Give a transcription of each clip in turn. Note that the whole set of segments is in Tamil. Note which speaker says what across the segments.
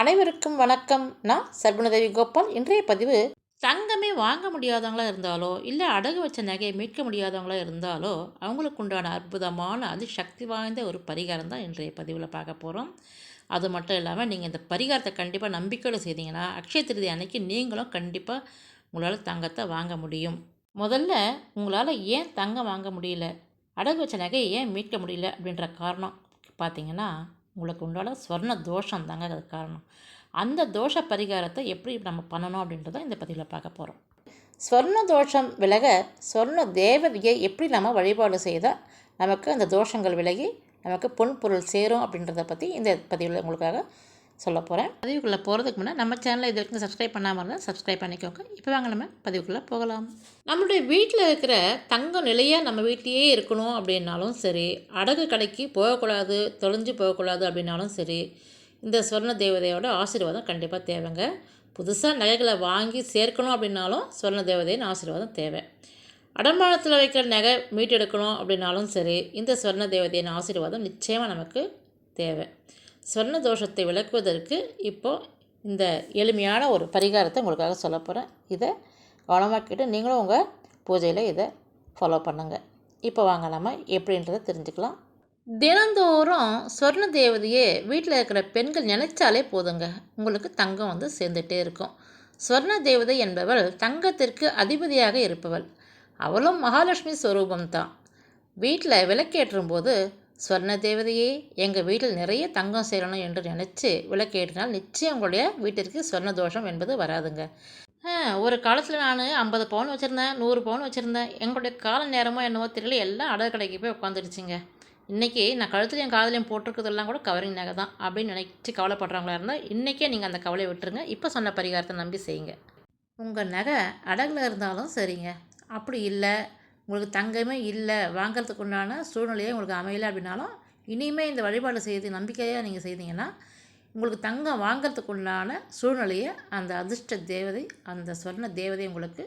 Speaker 1: அனைவருக்கும் வணக்கம். நான் சர்வணதேவி கோபால். இன்றைய பதிவு தங்கமே வாங்க முடியாதவங்களா இருந்தாலோ இல்லை அடகு வச்ச நகையை மீட்க முடியாதவங்களா இருந்தாலோ அவங்களுக்கு உண்டான அற்புதமான அது சக்தி வாய்ந்த ஒரு பரிகாரம் தான் இன்றைய பதிவில் பார்க்க போகிறோம் அது மட்டும் இல்லாமல் நீங்கள் இந்த பரிகாரத்தை கண்டிப்பாக நம்பிக்கையோடு செய்தீங்கன்னா அக்ஷய திருதி அன்னைக்கு நீங்களும் கண்டிப்பாக உங்களால் தங்கத்தை வாங்க முடியும். முதல்ல உங்களால் ஏன் தங்கம் வாங்க முடியல? அடகு வச்ச நகையை ஏன் மீட்க முடியல? அப்படின்ற காரணம் பார்த்தீங்கன்னா உங்களுக்கு உண்டான ஸ்வர்ண தோஷம் தாங்க அதுக்கு காரணம். அந்த தோஷ பரிகாரத்தை எப்படி நம்ம பண்ணணும் அப்படின்றத இந்த பதிவில் பார்க்க போகிறோம் ஸ்வர்ண தோஷம் விலக ஸ்வர்ண தேவதையை எப்படி நம்ம வழிபாடு செய்தால் நமக்கு அந்த தோஷங்கள் விலகி நமக்கு பொன் பொருள் சேரும் அப்படின்றத பற்றி இந்த பதிவில் உங்களுக்காக சொல்ல போகிறேன் பதிவுக்குள்ளே போகிறதுக்கு முன்னாடி நம்ம சேனலை இது வரைக்கும் சப்ஸ்கிரைப் பண்ணாமல் இருந்தால் சப்ஸ்கிரைப் பண்ணிக்கோங்க. இப்போ வாங்க நம்ம பதிவுக்குள்ளே போகலாம். நம்மளுடைய வீட்டில் இருக்கிற தங்க நிலையாக நம்ம வீட்டிலேயே இருக்கணும் அப்படின்னாலும் சரி அடகு கடைக்கு போகக்கூடாது தொலைஞ்சு போகக்கூடாது அப்படின்னாலும் சரி இந்த சுவர்ண தேவதையோட ஆசீர்வாதம் கண்டிப்பாக தேவைங்க. புதுசாக நகைகளை வாங்கி சேர்க்கணும் அப்படின்னாலும் சொர்ண தேவதையின் ஆசீர்வாதம் தேவை. அடமானத்தில் வைக்கிற நகை மீட்டெடுக்கணும் அப்படின்னாலும் சரி இந்த சுவர்ண தேவதையின் ஆசீர்வாதம் நிச்சயமாக நமக்கு தேவை. சொர்ண தோஷத்தை விளக்குவதற்கு இப்போது இந்த எளிமையான ஒரு பரிகாரத்தை உங்களுக்காக சொல்ல போகிறேன் இதை கவனமாக்கிட்டு நீங்களும் உங்கள் பூஜையில் இதை ஃபாலோ பண்ணுங்கள் இப்போ வாங்க நம்ம எப்படின்றத தெரிஞ்சுக்கலாம். தினந்தோறும் சொர்ண தேவதையே வீட்டில் இருக்கிற பெண்கள் நினைச்சாலே போதுங்க. உங்களுக்கு தங்கம் வந்து சேர்ந்துகிட்டே இருக்கும். சொர்ண தேவதை என்பவள் தங்கத்திற்கு அதிபதியாக இருப்பவள். அவளும் மகாலட்சுமி ஸ்வரூபம்தான். வீட்டில் விளக்கேற்றும் போது சொர்ண தேவதையே எங்கள் வீட்டில் நிறைய தங்கம் சேரணும் என்று நினச்சி விளக்கேற்றினால் நிச்சயம் உங்களுடைய வீட்டிற்கு சொர்ண தோஷம் என்பது வராதுங்க. ஒரு காலத்தில் நான் ஐம்பது பவுன் வச்சுருந்தேன் நூறு பவுன் வச்சுருந்தேன். எங்களுடைய கால நேரமோ என்னவோ தெரியல எல்லாம் அடகு கடைக்கு போய் உட்காந்துருச்சுங்க. இன்றைக்கி நான் கழுத்துலையும் காதலையும் போட்டிருக்கிறதெல்லாம் கூட கவரிங் நகை தான் அப்படின்னு நினச்சி கவலைப்படுறவங்களா இருந்தால் இன்றைக்கே நீங்கள் அந்த கவலையை விட்டுருங்க. இப்போ சொன்ன பரிகாரத்தை நம்பி செய்யுங்க. உங்கள் நகை அடகில் இருந்தாலும் சரிங்க. அப்படி இல்லை உங்களுக்கு தங்கமே இல்லை வாங்கிறதுக்கு உண்டான சூழ்நிலையே உங்களுக்கு அமையலை அப்படின்னாலும் இனிமேல் இந்த வழிபாடு செய்து நம்பிக்கையாக நீங்கள் செய்தீங்கன்னா உங்களுக்கு தங்கம் வாங்கிறதுக்கு உண்டான சூழ்நிலையை அந்த அதிர்ஷ்ட தேவதை அந்த சொன்ன தேவதை உங்களுக்கு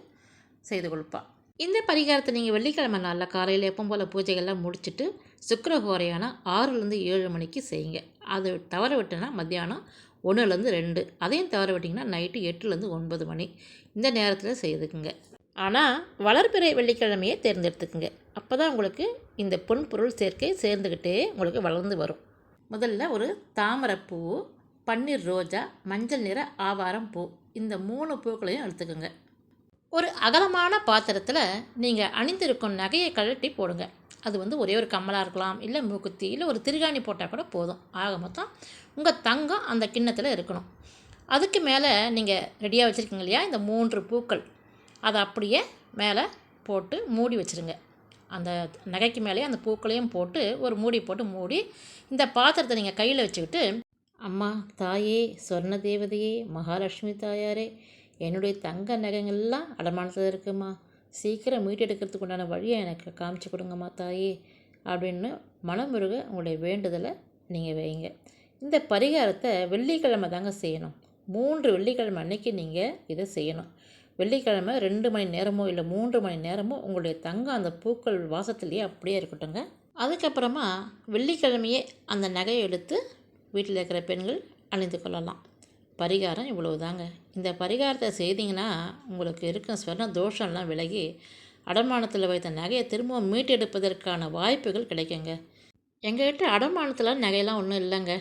Speaker 1: செய்து கொடுப்பாள் இந்த பரிகாரத்தை நீங்கள் வெள்ளிக்கிழமை நாளில் காலையில் எப்போ போல் பூஜைகள்லாம் முடிச்சுட்டு சுக்கரஹோரையான ஆறுலேருந்து ஏழு மணிக்கு செய்யுங்க. அது தவற விட்டுனா மத்தியானம் ஒன்றுலேருந்து ரெண்டு. அதையும் தவற விட்டிங்கன்னா நைட்டு எட்டுலேருந்து ஒன்பது மணி. இந்த நேரத்தில் செய்துக்குங்க. ஆனால் வளர்பிறை வெள்ளிக்கிழமையை தேர்ந்தெடுத்துக்குங்க. அப்போ தான் உங்களுக்கு இந்த பொன் பொருள் சேர்க்கை சேர்ந்துக்கிட்டே உங்களுக்கு வளர்ந்து வரும். முதல்ல ஒரு தாமரைப்பூ பன்னீர் ரோஜா மஞ்சள் நிற ஆவாரம் பூ. இந்த மூணு பூக்களையும் எடுத்துக்கோங்க. ஒரு அகலமான பாத்திரத்தில் நீங்கள் அணிந்திருக்கும் நகையை கழட்டி போடுங்க. அது வந்து ஒரே ஒரு கம்மலாக இருக்கலாம் இல்லை மூக்குத்தி இல்லை ஒரு திருகாணி போட்டால் கூட போதும். ஆக மொத்தம் உங்கள் தங்கம் அந்த கிண்ணத்தில் இருக்கணும். அதுக்கு மேலே நீங்கள் ரெடியாக வச்சுருக்கீங்க இல்லையா இந்த மூன்று பூக்கள். அதை அப்படியே மேலே போட்டு மூடி வச்சுருங்க. அந்த நகைக்கு மேலேயே அந்த பூக்களையும் போட்டு ஒரு மூடி போட்டு மூடி இந்த பாத்திரத்தை நீங்கள் கையில் வச்சுக்கிட்டு அம்மா தாயே சொர்ண தேவதையே மகாலட்சுமி தாயாரே என்னுடைய தங்க நகைங்கள்லாம் அடமானத்தில் இருக்குமா? சீக்கிரம் மீட்டெடுக்கிறதுக்கு உண்டான வழியை எனக்கு காமிச்சு கொடுங்கம்மா தாயே அப்படின்னு மனமுருக உங்களுடைய வேண்டுதலை நீங்கள் வைங்க. இந்த பரிகாரத்தை வெள்ளிக்கிழமை தாங்க செய்யணும். மூன்று வெள்ளிக்கிழமை அன்னைக்கு நீங்கள் இதை செய்யணும். வெள்ளிக்கிழமை ரெண்டு மணி நேரமோ இல்லை மூன்று மணி நேரமோ உங்களுடைய தங்கம் அந்த பூக்கள் வாசத்துலேயே அப்படியே இருக்கட்டுங்க அதுக்கப்புறமா வெள்ளிக்கிழமையே அந்த நகையை எடுத்து வீட்டில் இருக்கிற பெண்கள் அணிந்து கொள்ளலாம். பரிகாரம் இவ்வளவு தாங்க இந்த பரிகாரத்தை செய்தீங்கன்னா உங்களுக்கு இருக்கும் ஸ்வர்ண தோஷம்லாம் விலகி அடமானத்தில் வைத்த நகையை திரும்பவும் மீட்டெடுப்பதற்கான வாய்ப்புகள் கிடைக்குங்க. எங்ககிட்ட அடமானத்தில் நகையெல்லாம் ஒன்றும் இல்லைங்க.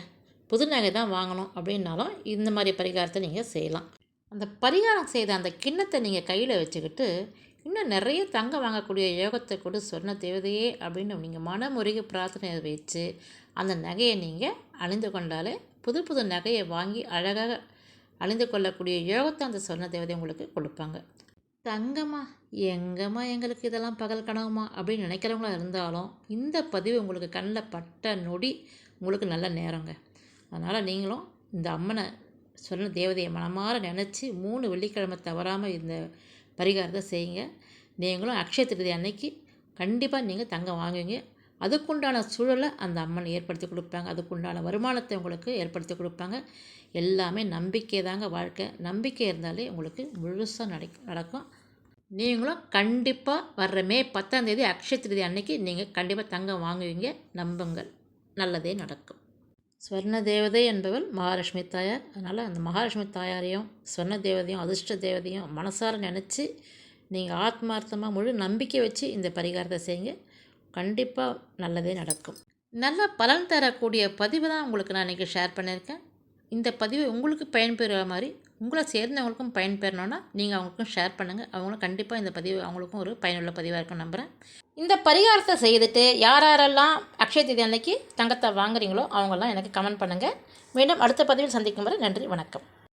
Speaker 1: புது நகை தான் வாங்கணும் அப்படின்னாலும் இந்த மாதிரி பரிகாரத்தை நீங்கள் செய்யலாம். அந்த பரிகாரம் செய்த அந்த கிண்ணத்தை நீங்கள் கையில் வச்சுக்கிட்டு இன்னும் நிறைய தங்கம் வாங்கக்கூடிய யோகத்தை கூட சொன்ன தேவதையே அப்படின்னு நீங்கள் மனமுருகி பிரார்த்தனை வச்சு அந்த நகையை நீங்கள் அணிந்து கொண்டாலே புது புது நகையை வாங்கி அழகாக அணிந்து கொள்ளக்கூடிய யோகத்தை அந்த சொன்ன தேவதை உங்களுக்கு கொடுப்பாங்க. தங்கம்மா எங்கம்மா எங்களுக்கு இதெல்லாம் பகல் கனவுமா அப்படின்னு நினைக்கிறவங்களா இருந்தாலும் இந்த பதிவு உங்களுக்கு கண்ணில் பட்ட நொடி உங்களுக்கு நல்ல நேரங்க. அதனால் நீங்களும் இந்த அம்மனை சொன்ன தேவதையை மனமாற நினச்சி மூணு வெள்ளிக்கிழமை தவறாமல் இந்த பரிகாரத்தை செய்யுங்க. நீங்களும் அக்ஷய திருதி அன்னைக்கு கண்டிப்பாக நீங்கள் தங்கம் வாங்குவீங்க அதுக்குண்டான சூழலை அந்த அம்மன் ஏற்படுத்தி கொடுப்பாங்க. அதுக்குண்டான வருமானத்தை உங்களுக்கு ஏற்படுத்தி கொடுப்பாங்க. எல்லாமே நம்பிக்கை தாங்க வாழ்க்கை. நம்பிக்கை இருந்தாலே உங்களுக்கு முழுசாக நடக் நடக்கும். நீங்களும் கண்டிப்பாக வர்ற மே பத்தாந்தேதி அக்ஷய திருதி அன்னைக்கு நீங்கள் கண்டிப்பாக தங்கம் வாங்குவீங்க. நம்புங்கள். நல்லதே நடக்கும். ஸ்வர்ண தேவதை என்பவள் மகாலட்சுமி தாயார். அதனால் அந்த மகாலட்சுமி தாயாரையும் ஸ்வர்ண தேவதையும் அதிர்ஷ்ட தேவதையும் மனசார நினச்சி நீங்கள் ஆத்மார்த்தமாக முழு நம்பிக்கை வச்சு இந்த பரிகாரத்தை செய்யுங்க. கண்டிப்பாக நல்லதே நடக்கும். நல்ல பலன் தரக்கூடிய பதிவு தான் உங்களுக்கு நான் இன்றைக்கி ஷேர் பண்ணியிருக்கேன். இந்த பதிவு உங்களுக்கு பயன்பெறுகிற மாதிரி உங்களை சேர்ந்தவங்களுக்கும் பயன்பெறணும்னா நீங்கள் அவங்களுக்கும் ஷேர் பண்ணுங்கள் அவங்களும் கண்டிப்பாக இந்த பதிவு அவங்களுக்கும் ஒரு பயனுள்ள பதிவாக இருக்கும் நம்புகிறேன் இந்த பரிகாரத்தை செய்துட்டு யார் யாரெல்லாம் அக்ஷய தேதி அன்னைக்கு தங்கத்தை வாங்குறீங்களோ அவங்கெல்லாம் எனக்கு கமெண்ட் பண்ணுங்கள் மீண்டும் அடுத்த பதிவில் சந்திக்கும் வரை நன்றி வணக்கம்.